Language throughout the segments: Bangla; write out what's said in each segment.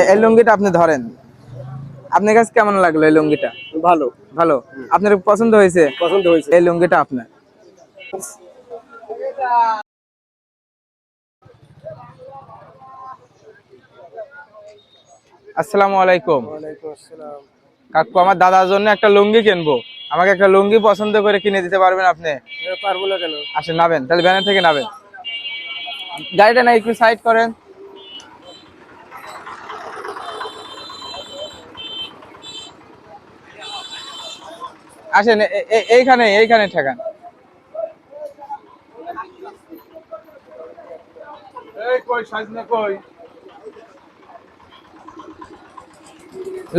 এই লুঙ্গিটা আপনি ধরেন। আপনার কাছে কেমন লাগল এই লুঙ্গিটা? ভালো। ভালো? আপনার পছন্দ হয়েছে? পছন্দ হয়েছে। এই লুঙ্গিটা আপনার। আসসালামু আলাইকুম। কাকু আমার দাদার জন্য একটা লুঙ্গি কিনবো। আমাকে একটা লুঙ্গি পছন্দ করে কিনে দিতে পারবেন আপনি? পারব না কেন? আসেন নাবেন তাহলে ব্যানার থেকে নাবেন গাড়িটা না একটু সাইড করেন। আসেন এইখানে এইখানে ঠেকান।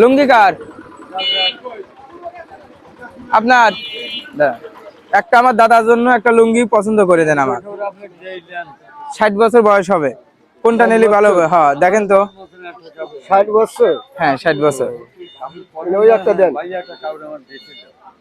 লুঙ্গি কার? আপনার? একটা আমার দাদার জন্য একটা লুঙ্গি পছন্দ করে দেন আমার। ষাট বছর বয়স হবে। কোনটা নিলে ভালো হবে? হ্যাঁ দেখেন তো। ষাট বছর? হ্যাঁ ষাট বছর। ওই একটা দেন।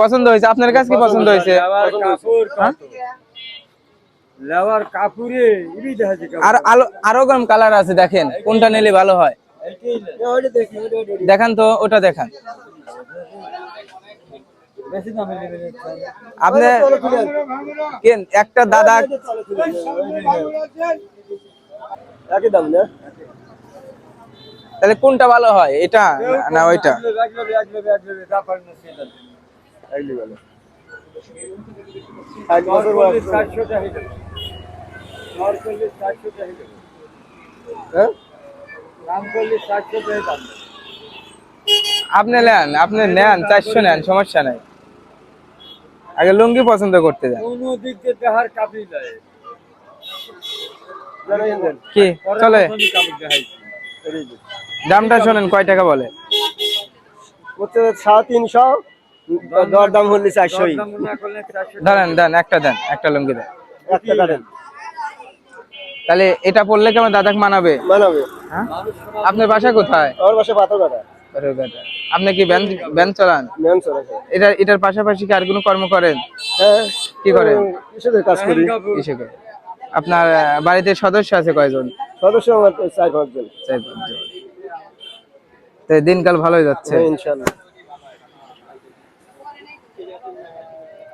পছন্দ হয়েছে? আপনার কাছে কি পছন্দ হয়েছে? হ্যাঁ? আর আলো আরও কম কালার আছে দেখেন। কোনটা নিলে ভালো হয়। দেখান তো ওটা দেখান। আপনি কেন? একটা দাদা তাহলে কোনটা ভালো হয়? এটা না ওইটা। এক ষাট বছর বয়স। চারশোটা হয়ে? আপনি নেন আপনি নেন চারশো নেন সমস্যা নাই। আগে লুঙ্গি পছন্দ করতে যান। কোনো দিক দিয়ে দেহার কাপড়ই দেয়। কি? চলে। দামটা শোনেন কয় টাকা বলে? সাড়ে তিনশো। দর দাম হলে চারশোই। দরদাম দেন দেন একটা দেন একটা লুঙ্গি দেন। এক টাকা দেন। তাহলে এটা পড়লে কেমন দাদাকে মানাবে? মানাবে। হ্যাঁ? আপনার বাসা কোথায়? আমার বাসা পাথর কাটা বারোঘাটা। আপনি কি ভ্যান ভ্যান চালান? স্যার আছে এটা এটার পাশাপাশি কি আর কোনো কর্ম করেন? হ্যাঁ। কি করেন? কিসের কাজ করি। আপনার বাড়িতে সদস্য আছে কয়জন? সদস্য আমার চার পাঁচজন। চার পাঁচজন। তো দিনকাল ভালোই যাচ্ছে। হ্যাঁ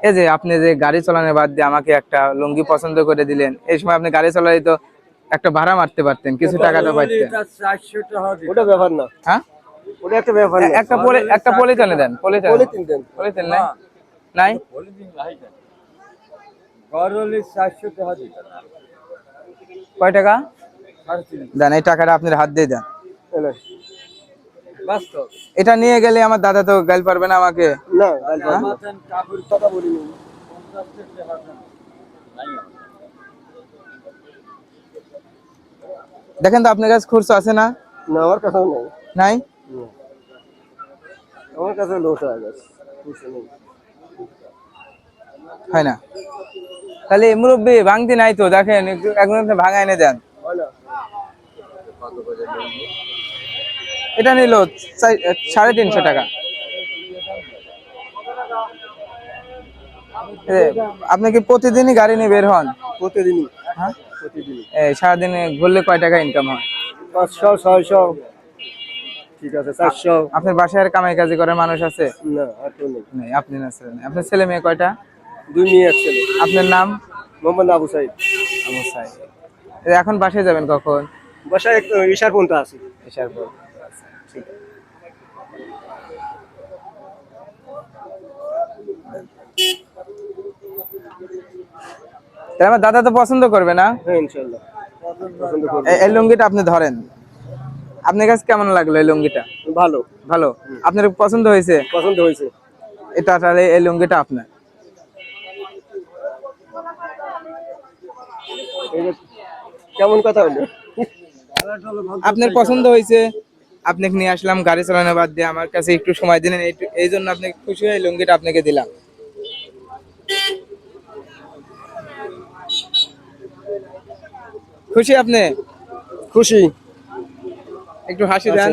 এই যে আপনি যে গাড়ি চালানোর বাদ দিয়ে আমাকে একটা লুঙ্গি পছন্দ করে দিলেন এই সময় আপনি গাড়ি চালাই তো একটা ভাড়া মারতে পারতেন কিছু টাকা তো পাইতেন। ওটা ব্যাপার না। হ্যাঁ? ওটা একটা ব্যাপার না। একটা পলি একটা পলিথনে দেন পলিথন। পলিথিন দেন। পলিথন নাই? নাই? কয় টাকা? দেন এই টাকাটা আপনার হাত দিয়ে দেন। এটা নিয়ে গেলে আমার দাদা তো গাল পারবে না আমাকে। হবে। দেখেন তো আপনার কাছে খুরসো আছে না? না আমার কাছেও নেই। নাই? আমার কাছে লোট হয়ে কিছু হয় না। তাহলে মুরব্বী ভাঙতি নাই তো? দেখেন একটু একজন ভাঙা এনে দেন। হয় না। এটা নিল সাড়ে তিনশো টাকা। আপনি কি প্রতিদিনই গাড়ি নিয়ে বের হন? প্রতিদিনই। হ্যাঁ? প্রতিদিনই। সারাদিনে ঘুরলে কয় টাকা ইনকাম হয়? পাঁচশো ছয়শো। ঠিক আছে চারশো। আপনার বাসায় আর কামাই কাজে করে মানুষ আছে? না নেই। আপনি না ছেলে নেই। আপনার ছেলে মেয়ে কয়টা? দুই মেয়ে এক ছেলে। আপনার নাম? মোহাম্মদ আবু সাইদ। আবু সাইদ। এখন বাসায় যাবেন কখন? বাসায় ইশার পর্যন্ত আছে। এসার পর। ঠিক। তাহলে আমার দাদা তো পছন্দ করবে না? হ্যাঁ এই লুঙ্গিটা আপনি ধরেন। আপনার কাছে কেমন লাগল এই লুঙ্গিটা? ভালো। ভালো? আপনার পছন্দ হয়েছে? পছন্দ হয়েছে। এটা তাহলে এই লুঙ্গিটা আপনার। কেমন কথা হলো? আপনার পছন্দ হয়েছে? আপনাকে নিয়ে আসলাম গাড়ি চালানো বাদ দিয়ে আমার কাছে একটু সময় দিলেন এই- এই জন্য আপনাকে খুশি হয়ে লুঙ্গিটা আপনাকে দিলাম। খুশি আপনি? খুশি। একটু হাসি দেন।